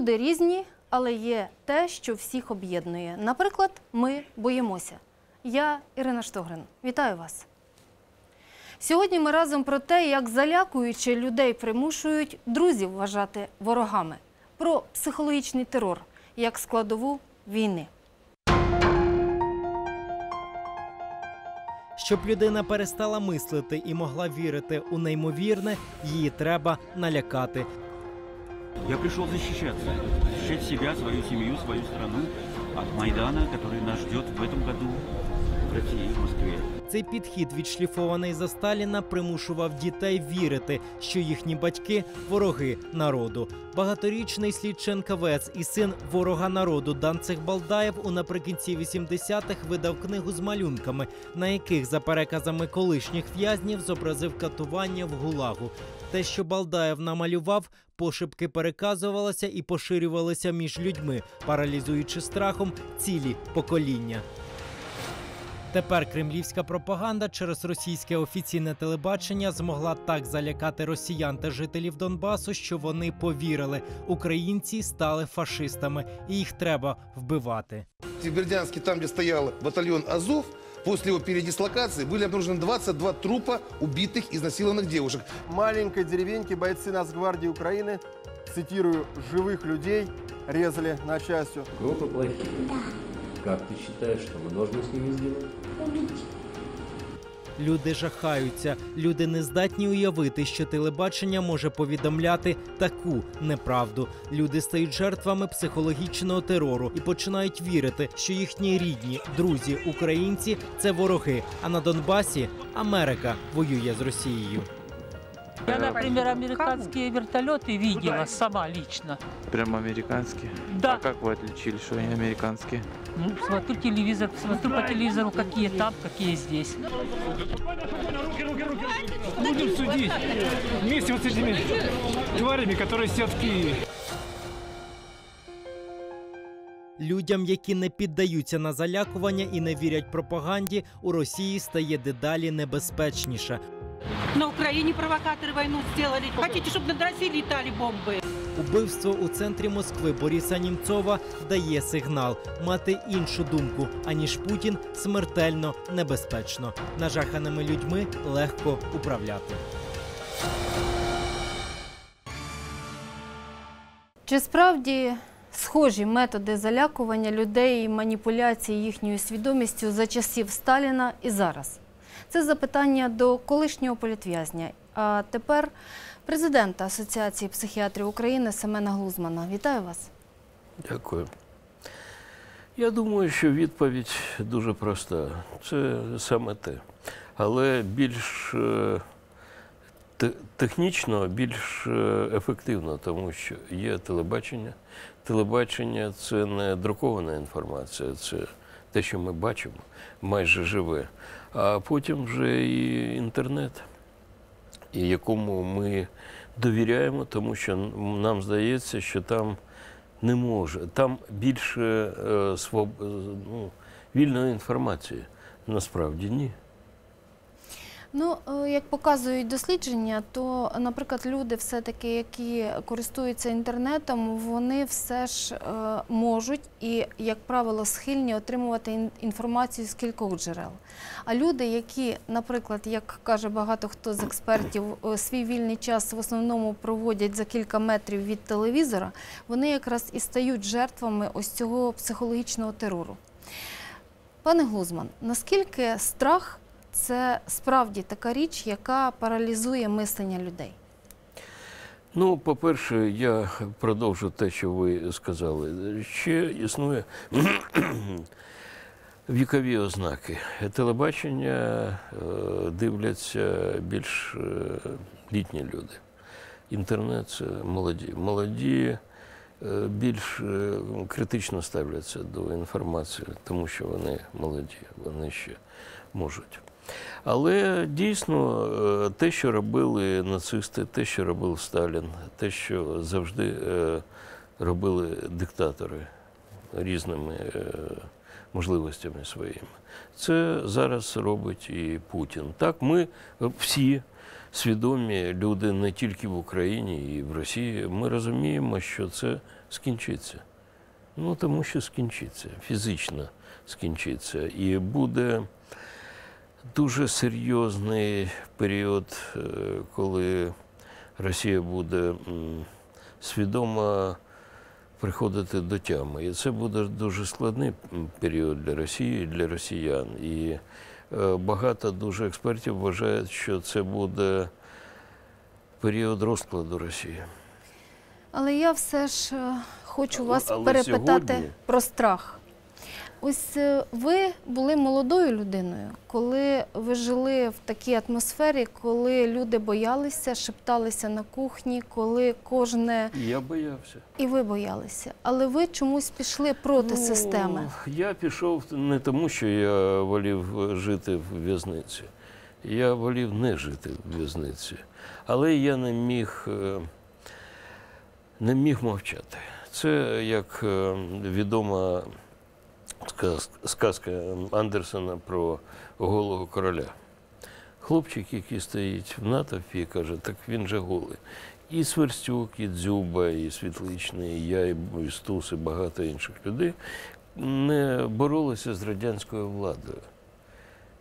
Люди різні, але є те, що всіх об'єднує. Наприклад, ми боїмося. Я Ірина Штогрин. Вітаю вас. Сьогодні ми разом про те, як залякуючи людей примушують друзів вважати ворогами, про психологічний терор як складову війни. Щоб людина перестала мислити і могла вірити у неймовірне, її треба налякати. Я пришел защищаться. Защищать себя, свою семью, свою страну от Майдана, который нас ждет в этом году в России, в Москве. Цей підхід, відшліфований за Сталіна, примушував дітей вірити, що їхні батьки вороги народу. Багаторічний слідчий НКВС і син ворога народу Данцих Балдаєв у наприкінці 80-х видав книгу з малюнками, на яких, за переказами колишніх в'язнів, зобразив катування в гулагу. Те, що Балдаєв намалював, пошепки переказувалося і поширювалося між людьми, паралізуючи страхом цілі покоління. Тепер кремлівська пропаганда через російське офіційне телебачення змогла так залякати росіян та жителів Донбасу, що вони повірили, українці стали фашистами, і їх треба вбивати. В Бердянске, там, где стоял батальон «Азов», после его передислокации были обнаружены 22 трупа убитых, изнасилованных девушек. маленькой деревеньке бойцы Нацгвардии Украины, цитирую, живых людей резали на части. Группы плохие. Как ты считаешь, что мы должны с ними сделать? Люди жахаються, люди не здатні уявити, що телебачення може повідомляти таку неправду. Люди стають жертвами психологічного терору і починають вірити, що їхні рідні, друзі, українці це вороги. А на Донбасі Америка воює з Росією. Я, например, американские вертолеты видела сама лично. Прям американские? Да. А как вы отличили, что они американские? Ну, смотрю телевизор, смотрю по телевизору, какие там, какие здесь. Будем судить вместе вот с этими тварями, которые сидят в Киеве. Людям, які не піддаються на залякування і не вірять пропаганді, у Росії стає дедалі небезпечніше. На Украине провокаторы войну сделали. Хотите, чтобы над Россией летали бомбы? Убивство у центрі Москви Бориса Німцова дає сигнал. Мати іншу думку, аніж Путін смертельно небезпечно. Нажаханими людьми легко управляти. Чи справді схожі методи залякування людей і маніпуляції їхньою свідомістю за часів Сталіна і зараз? Це запитання до колишнього політв'язня. А тепер президента Асоціації психіатрів України Семена Глузмана. Вітаю вас. Дякую. Я думаю, що відповідь дуже проста. Це саме те. Але більш е, технічно, більш е, ефективно, тому що є телебачення. Телебачення це не друкована інформація, це те, що ми бачимо, майже живе. А потім вже і інтернет, якому ми довіряємо, тому що нам здається, що там не може. Там більше е, своб... ну, вільної інформації. Насправді ні. Ну, е, як показують дослідження, то, наприклад, люди, все-таки, які користуються інтернетом, вони все ж е, можуть і, як правило, схильні отримувати інформацію з кількох джерел. А люди, які, наприклад, як каже багато хто з експертів, е, свій вільний час в основному проводять за кілька метрів від телевізора, вони якраз і стають жертвами ось цього психологічного терору. Пане Глузман, наскільки страх це справді така річ, яка паралізує мислення людей? Ну, по-перше, я продовжу те, що ви сказали. Ще існує вікові ознаки. Телебачення е, дивляться більш е, літні люди. Інтернет це молоді. Молоді е, більш критично ставляться до інформації, тому що вони молоді, вони ще можуть. Але дійсно е, те, що робили нацисти, те, що робив Сталін, те, що завжди е, робили диктатори різними е, можливостями своїми, це зараз робить і Путін. Так, ми всі свідомі люди не тільки в Україні і в Росії. Ми розуміємо, що це скінчиться. Ну, тому що скінчиться, фізично скінчиться. І буде дуже серйозний період, е, коли Росія буде свідомо приходити до тями. І це буде дуже складний період для Росії, для росіян. І е, багато дуже експертів вважають, що це буде період розкладу Росії. Але я все ж е, хочу вас Але перепитати сьогодні- про страх. Ось е, ви були молодою людиною, коли ви жили в такій атмосфері, коли люди боялися, шепталися на кухні, коли кожне І я боявся. і ви боялися. Але ви чомусь пішли проти Ну, системи. Я пішов не тому, що я волів жити в в'язниці. Я волів не жити в в'язниці. Але я не міг, е, не міг мовчати. Це як е, відома сказка Андерсена про голого короля. Хлопчик, який стоїть в натовпі каже, так він же голий. І Сверстюк, і Дзюба, і Світличний, і я, і Стус, і багато інших людей не боролися з радянською владою.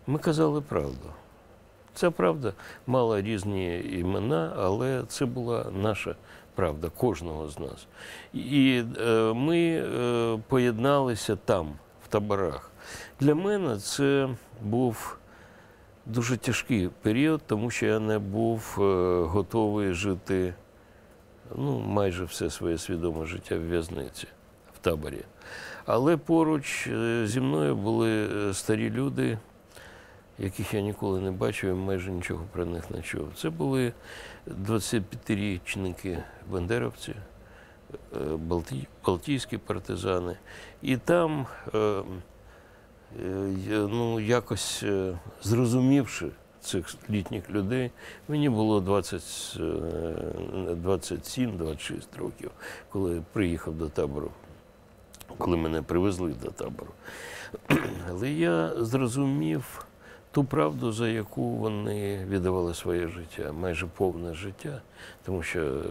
Ми казали правду. Ця правда мала різні імена, але це була наша правда, кожного з нас. І е, ми е, поєдналися там, таборах. Для мене це був дуже тяжкий період, тому що я не був е, готовий жити ну, майже все своє свідоме життя в в'язниці, в таборі. Але поруч е, зі мною були е, старі люди, яких я ніколи не бачив і майже нічого про них не чув. Це були 25-річники бандеровці, е, балті- балтійські партизани. І там, е, е, ну, якось е, зрозумівши цих літніх людей, мені було 20, е, 27-26 років, коли приїхав до табору, коли мене привезли до табору. Але я зрозумів ту правду, за яку вони віддавали своє життя, майже повне життя, тому що е,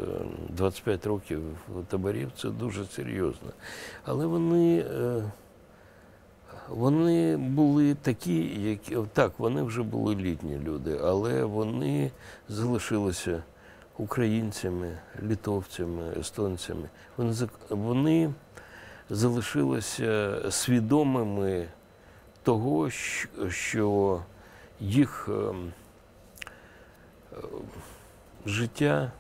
25 років таборів це дуже серйозно. Але вони, е, вони були такі, які так, вони вже були літні люди, але вони залишилися українцями, літовцями, естонцями. Вони, вони залишилися свідомими того, що їх ем, е, життя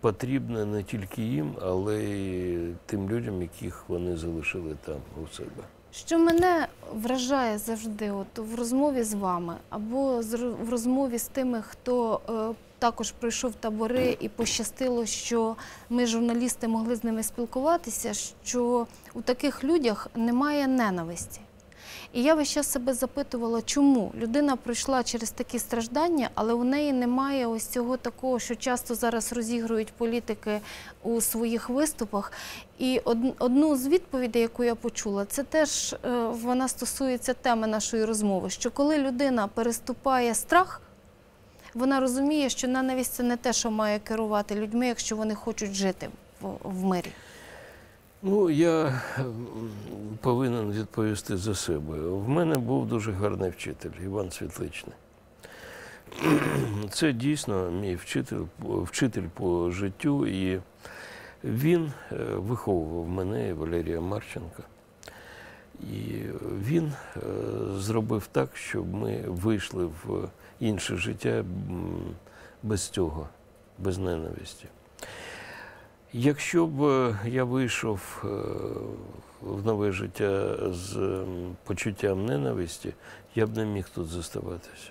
потрібне не тільки їм, але й тим людям, яких вони залишили там у себе. Що мене вражає завжди, от в розмові з вами або з в розмові з тими, хто е, також пройшов табори і пощастило, що ми, журналісти, могли з ними спілкуватися, що у таких людях немає ненависті. І я весь час себе запитувала, чому людина пройшла через такі страждання, але у неї немає ось цього такого, що часто зараз розігрують політики у своїх виступах. І одну з відповідей, яку я почула, це теж е, вона стосується теми нашої розмови. Що коли людина переступає страх, вона розуміє, що ненависть це не те, що має керувати людьми, якщо вони хочуть жити в, мирі. Ну, я повинен відповісти за себе. В мене був дуже гарний вчитель Іван Світличний. Це дійсно мій вчитель, вчитель по життю, і він е, виховував мене і Валерія Марченка. І він е, зробив так, щоб ми вийшли в інше життя без цього, без ненависті. Якщо б е, я вийшов е, в нове життя з почуттям ненависті, я б не міг тут заставатися.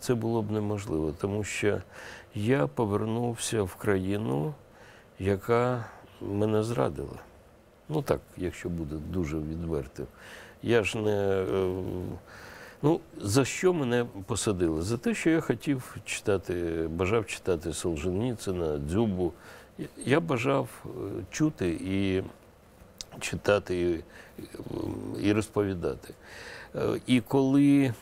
Це було б неможливо, тому що я повернувся в країну, яка мене зрадила. Ну так, якщо буде дуже відвертим. Я ж не. е, Ну, за що мене посадили? За те, що я хотів читати, бажав читати Солженіцина, Дзюбу. Я- бажав е, чути і читати, і, розповідати. Е, І коли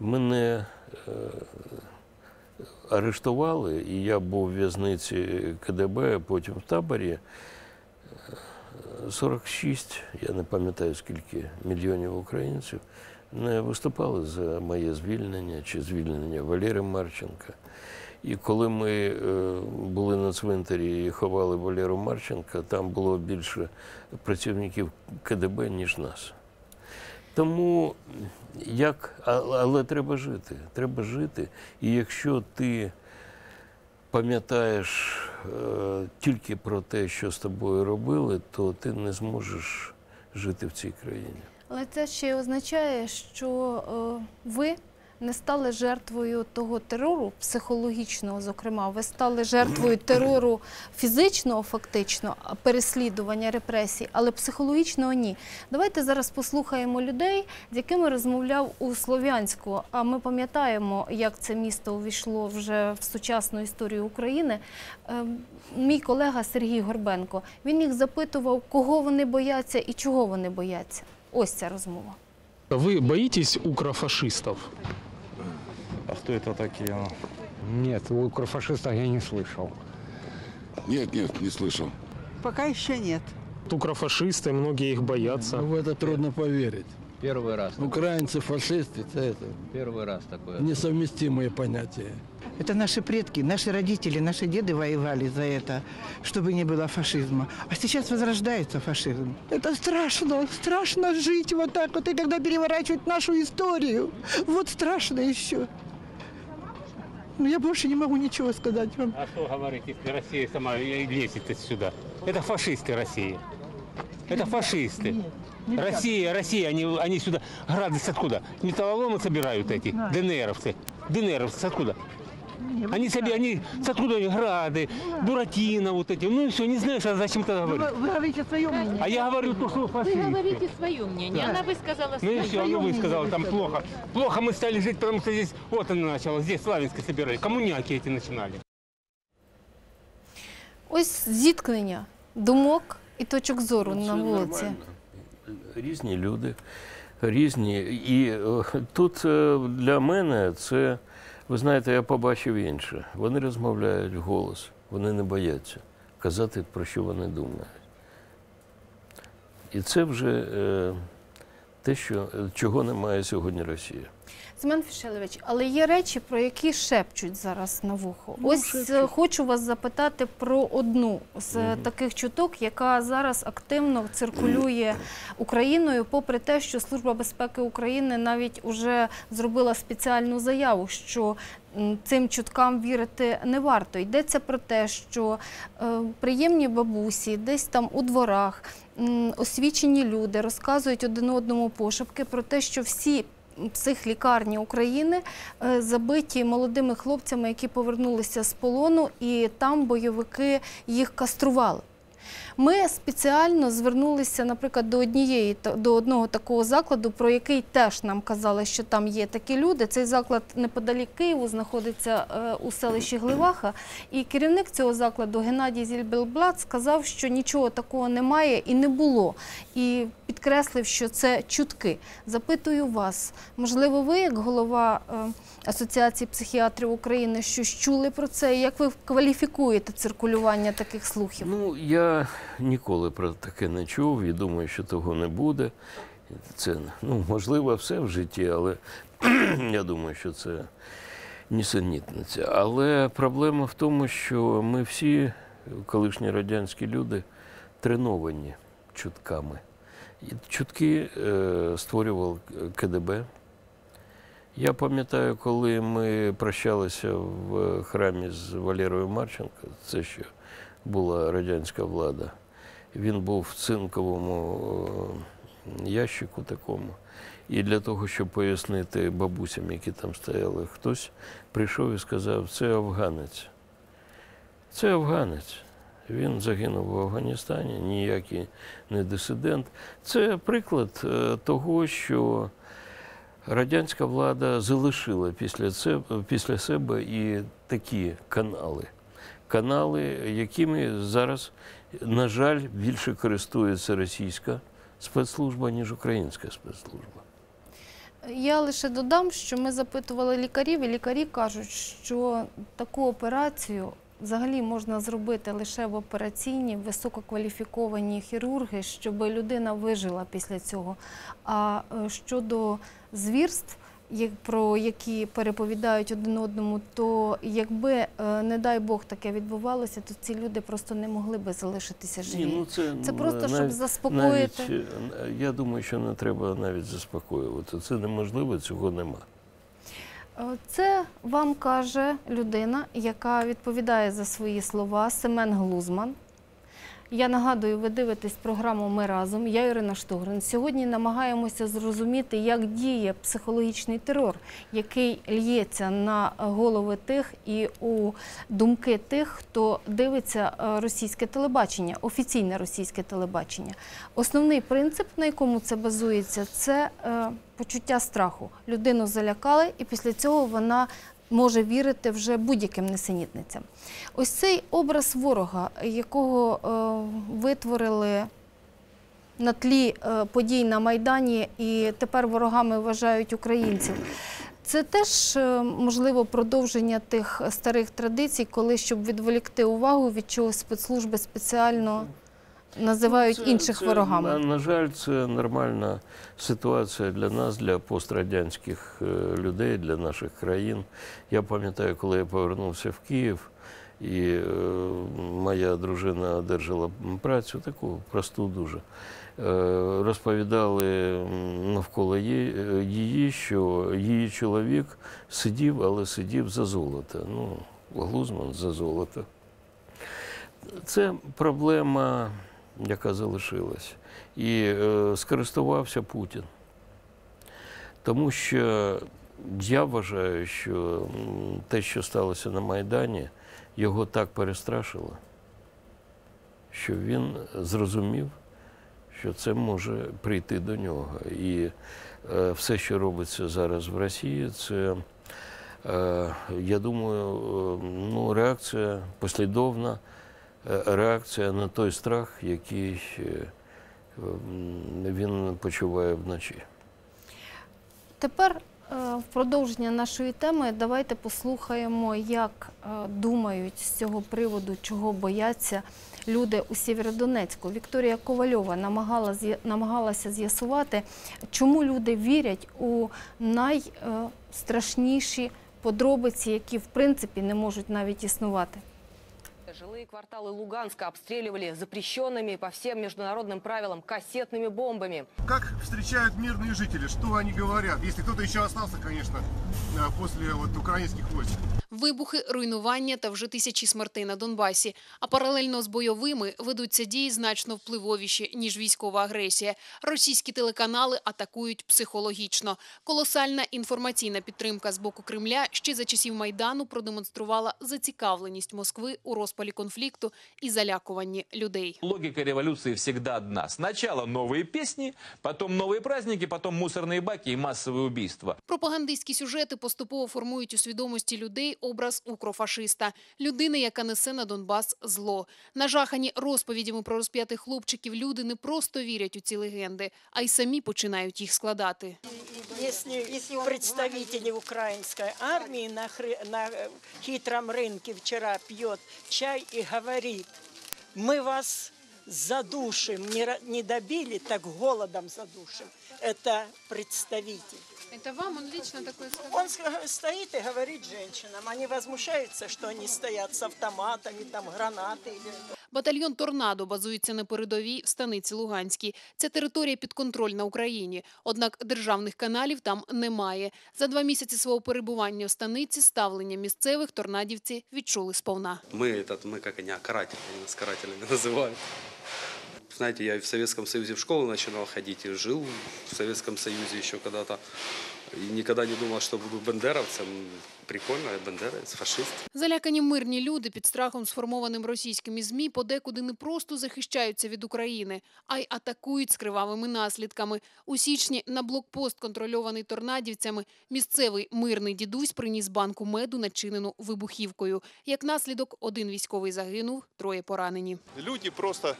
мене е, арештували, і я був в в'язниці КДБ, потім в таборі. е, 46, я не пам'ятаю скільки мільйонів українців, не виступали за моє звільнення чи звільнення Валери Марченка. І коли ми е, були на цвинтарі і ховали Валеру Марченка, там було більше працівників КДБ, ніж нас. Тому як, але треба жити. Треба жити. І якщо ти пам'ятаєш е, тільки про те, що з тобою робили, то ти не зможеш жити в цій країні. Але це ще означає, що е, ви не стали жертвою того терору психологічного, зокрема, ви стали жертвою терору фізичного, фактично, переслідування репресій, але психологічного ні. Давайте зараз послухаємо людей, з якими розмовляв у Слов'янську. А ми пам'ятаємо, як це місто увійшло вже в сучасну історію України. Е, Мій колега Сергій Горбенко. Він їх запитував, кого вони бояться і чого вони бояться. Ось ця розмова. Вы боитесь укрофашистов? А кто это такие? Нет, у укрофашистов я не слышал. Нет, нет, не слышал. Пока еще нет. Укрофашисты, многие их боятся. В это трудно поверить. Первый раз. Украинцы, фашисты, это, это Первый раз такое. несовместимые понятия. Это наши предки, наши родители, наши деды воевали за это, чтобы не было фашизма. А сейчас возрождается фашизм. Это страшно, страшно жить вот так вот, и когда переворачивать нашу историю. Вот страшно еще. Ну, я больше не могу ничего сказать вам. А что говорить, если Россия сама лезет сюда? Это фашисты России. Это фашисты. Россия, Россия, они, они сюда. Грады с откуда? Металлоломы собирают эти, ДНРовцы. ДНРовцы откуда? Они себе, они с откуда они грады, Буратино вот эти. Ну и все, не знаешь, а зачем тогда Вы, говорить? вы говорите свое мнение. А я говорю то, что Вы фашисты. говорите свое мнение. Да. Она высказала Ну и свое. все, она высказала там плохо. Плохо мы стали жить, потому что здесь, вот она начала, здесь Славянска собирали. Коммуняки эти начинали. Ось зіткнення думок і точок зору Ну, на це вулиці. нормально. Різні люди, різні. І е, тут е, для мене це, ви знаєте, я побачив інше. Вони розмовляють голос, вони не бояться казати, про що вони думають. І це вже е, те, що, чого немає сьогодні Росія. Семен Фішелевич, але є речі, про які шепчуть зараз на вухо. Ну, Ось шепчуть. е, хочу вас запитати про одну з Мгм. таких чуток, яка зараз активно циркулює Україною, попри те, що Служба безпеки України навіть уже зробила спеціальну заяву, що цим чуткам вірити не варто. Йдеться про те, що е, приємні бабусі десь там у дворах освічені люди розказують один одному пошепки про те, що всі психлікарні України е, забиті молодими хлопцями, які повернулися з полону, і там бойовики їх кастрували. Ми спеціально звернулися, наприклад, до однієї до одного такого закладу, про який теж нам казали, що там є такі люди. Цей заклад неподалік Києву знаходиться е, у селищі Гливаха. І керівник цього закладу Геннадій Зільбелблат сказав, що нічого такого немає і не було. І підкреслив, що це чутки. Запитую вас, можливо, ви, як голова е, Асоціації психіатрів України, щось чули про це? Як ви кваліфікуєте циркулювання таких слухів? Ну, я ніколи про таке не чув і думаю, що того не буде. Це ну, можливо все в житті, але я думаю, що це нісенітниця. Але проблема в тому, що ми всі, колишні радянські люди, треновані чутками. Чутки е, створював КДБ. Я пам'ятаю, коли ми прощалися в храмі з Валерою Марченко, це ще була радянська влада. Він був в цинковому е, ящику такому. І для того, щоб пояснити бабусям, які там стояли, хтось прийшов і сказав, це афганець. Це афганець. Він загинув в Афганістані, ніякий не дисидент. Це приклад е, того, що радянська влада залишила після себе, після себе і такі канали. Канали, якими зараз, на жаль, більше користується російська спецслужба, ніж українська спецслужба. Я лише додам, що ми запитували лікарів, і лікарі кажуть, що таку операцію взагалі можна зробити лише в операційній, висококваліфіковані хірурги, щоб людина вижила після цього. А е, щодо звірств, про які переповідають один одному, то якби, е, не дай Бог, таке відбувалося, то ці люди просто не могли би залишитися живі. Ні, ну це, Це просто, щоб заспокоїти. Навіть, е, я думаю, що не треба навіть заспокоювати. Це неможливо, цього нема. Е, Це вам каже людина, яка відповідає за свої слова Семен Глузман. Я нагадую, ви дивитесь програму Ми разом. Я Ірина Штогрин. Сьогодні намагаємося зрозуміти, як діє психологічний терор, який л'ється на голови тих і у думки тих, хто дивиться е, російське телебачення, офіційне російське телебачення. Основний принцип, на якому це базується, це е, почуття страху. Людину залякали, і після цього вона може вірити вже будь-яким несенітницям. Ось цей образ ворога, якого е, витворили на тлі е, подій на Майдані, і тепер ворогами вважають українців. Це теж е, можливо продовження тих старих традицій, коли щоб відволікти увагу від чогось спецслужби спеціально називають Ну, Це- інших це, ворогами. На, на жаль, це нормальна ситуація для нас, для пострадянських е, людей, для наших країн. Я пам'ятаю, коли я повернувся в Київ, і е, моя дружина одержала працю, таку просту дуже. Е, Розповідали навколо її, що її чоловік сидів, але сидів за золото. Ну, Глузман за золото. Це проблема, яка залишилась. І е, скористувався Путін. Тому що я вважаю, що те, що сталося на Майдані, його так перестрашило, що він зрозумів, що це може прийти до нього. І е, все, що робиться зараз в Росії, це, е, я думаю, е, ну, реакція послідовна реакція на той страх, який е, він почуває вночі. Тепер е, в продовження нашої теми давайте послухаємо, як е, думають з цього приводу, чого бояться люди у Сєвєродонецьку. Вікторія Ковальова намагала, намагалася з'ясувати, чому люди вірять у найстрашніші подробиці, які в принципі не можуть навіть існувати. Жилые кварталы Луганска обстреливали запрещенными по всем международным правилам кассетными бомбами. Как встречают мирные жители? Что они говорят? Если кто-то еще остался, конечно, э, после вот украинских войск. Вибухи, руйнування та вже тисячі смертей на Донбасі. А паралельно з бойовими ведуться дії значно впливовіші, ніж військова агресія. Російські телеканали атакують психологічно. Колосальна інформаційна підтримка з боку Кремля ще за часів Майдану продемонструвала зацікавленість Москви у розпалі конфлікту і залякуванні людей. Логика революции всегда одна. Сначала новые песни, потом новые праздники, потом мусорные баки и массовые убийства. Пропагандистські сюжети поступово формують у свідомості людей образ укрофашиста – людини, яка несе на Донбас зло. Нажахані розповідями про розп'ятих хлопчиків люди не просто вірять у ці легенди, а й самі починають їх складати. Если представители украинской армии на, хры- на э, хитром рынке вчера пьет чай и говорит, мы вас задушим, не добили, так голодом задушим. Это представитель. Это вам он лично такое сказал? Он с- стоит и говорит женщинам. Они возмущаются, что они стоят с автоматами, там гранаты. Или... Батальйон «Торнадо» базується на передовій в станиці Луганській. Це територія підконтрольна Україні. Однак державних каналів там немає. За два місяці свого перебування в станиці ставлення місцевих торнадівці відчули сповна. Мы, этот, мы как они, а, каратели, они нас карателями называют. Знаете, я в Советском Союзе в школу начинал ходить и жил в Советском Союзе еще когда-то. И никогда не думал, что буду бандеровцем. Прикольно, я бандеровец, фашист. Залякані мирні люди під страхом, сформованим російськими ЗМІ, подекуди не просто захищаються від України, а й атакують з кривавими наслідками. У січні на блокпост, контрольований торнадівцями, місцевий мирний дідусь приніс банку меду, начинену вибухівкою. Як наслідок, один військовий загинув, троє поранені. Люди просто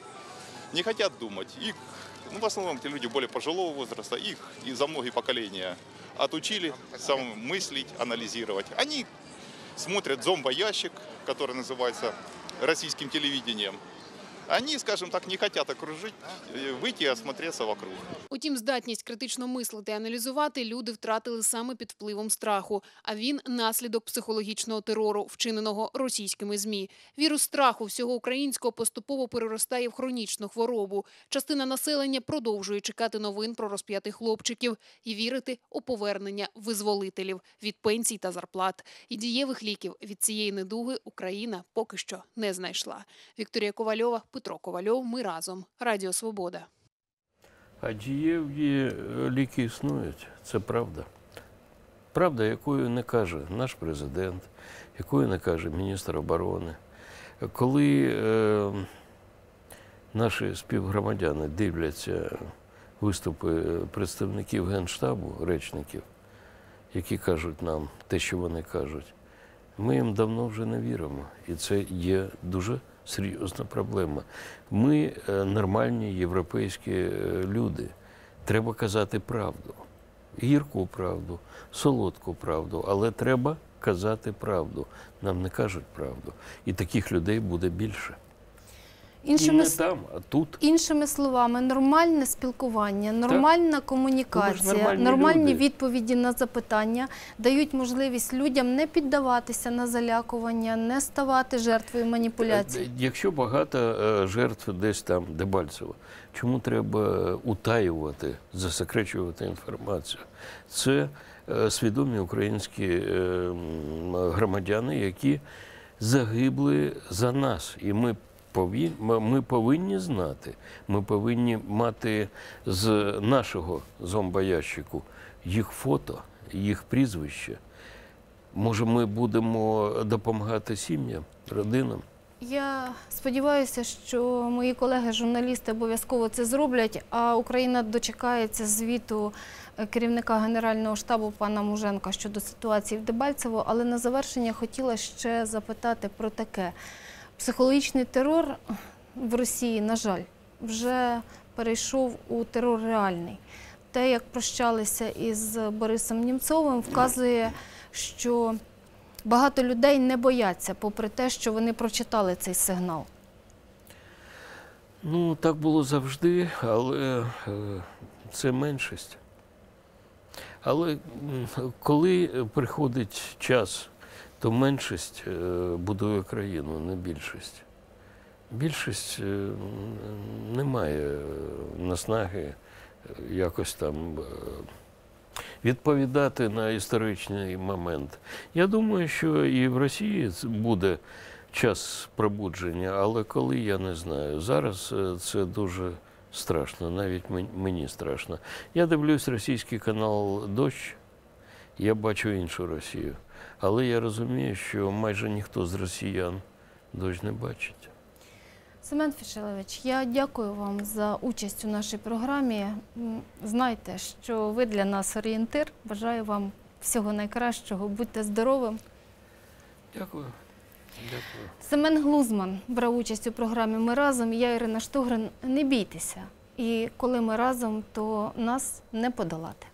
не хотят думать. И Ну, в основном эти люди более пожилого возраста, их и за многие поколения отучили сам мыслить, анализировать. Они смотрят зомбоящик, который называется российским телевидением. Они, скажем так, не хотят окружить, э, выйти и осмотреться вокруг. Утім, здатність критично мислити і аналізувати люди втратили саме під впливом страху. А він наслідок психологічного терору, вчиненого російськими змі. Вірус страху всього українського поступово переростає в хронічну хворобу. Частина населення продовжує чекати новин про розп'ятих хлопчиків і вірити у повернення визволителів від пенсій та зарплат. І дієвих ліків від цієї недуги Україна поки що не знайшла. Вікторія Ковальова, Петро Ковальов. Ми разом. Радіо Свобода. А дієві ліки існують, це правда. Правда, якою не каже наш президент, якою не каже міністр оборони. Коли е, наші співгромадяни дивляться виступи представників Генштабу, речників, які кажуть нам те, що вони кажуть, ми їм давно вже не віримо. І це є дуже серйозна проблема. Ми е, нормальні європейські е, люди. Треба казати правду. Гірку правду, солодку правду, але треба казати правду. Нам не кажуть правду. І таких людей буде більше. І Іншими, не там, а тут. іншими словами, нормальне спілкування, нормальна комунікація, нормальні нормальні люди. відповіді на запитання дають можливість людям не піддаватися на залякування, не ставати жертвою маніпуляцій. Е, Якщо багато е, жертв десь там, Дебальцево, чому треба утаювати, засекречувати інформацію? Це е, свідомі українські е, громадяни, які загибли за нас. І ми повинні, ми повинні знати, ми повинні мати з нашого зомбоящику їх фото, їх прізвище. Може, ми будемо допомагати сім'ям, родинам? Я сподіваюся, що мої колеги-журналісти обов'язково це зроблять, а Україна дочекається звіту е, керівника Генерального штабу пана Муженка щодо ситуації в Дебальцево. Але на завершення хотіла ще запитати про таке. Психологічний терор в Росії, на жаль, вже перейшов у терор реальний. Те, як прощалися із Борисом Німцовим, вказує, що багато людей не бояться, попри те, що вони прочитали цей сигнал. Ну, так було завжди, але е, це меншість. Але коли приходить час, то меншість е, будує країну, не більшість. Більшість е, не має наснаги е, якось там відповідати на історичний момент. Я думаю, що і в Росії буде час пробудження, але коли я не знаю. Зараз це дуже страшно, навіть мені страшно. Я дивлюсь російський канал Дощ, я бачу іншу Росію. Але я розумію, що майже ніхто з росіян дощ не бачить. Семен Фішелевич, я дякую вам за участь у нашій програмі. Знайте, що ви для нас орієнтир. Бажаю вам всього найкращого. Будьте здоровим. Дякую. Дякую. Семен Глузман брав участь у програмі Ми разом. Я Ірина Штогрин. Не бійтеся. І коли ми разом, то нас не подолати.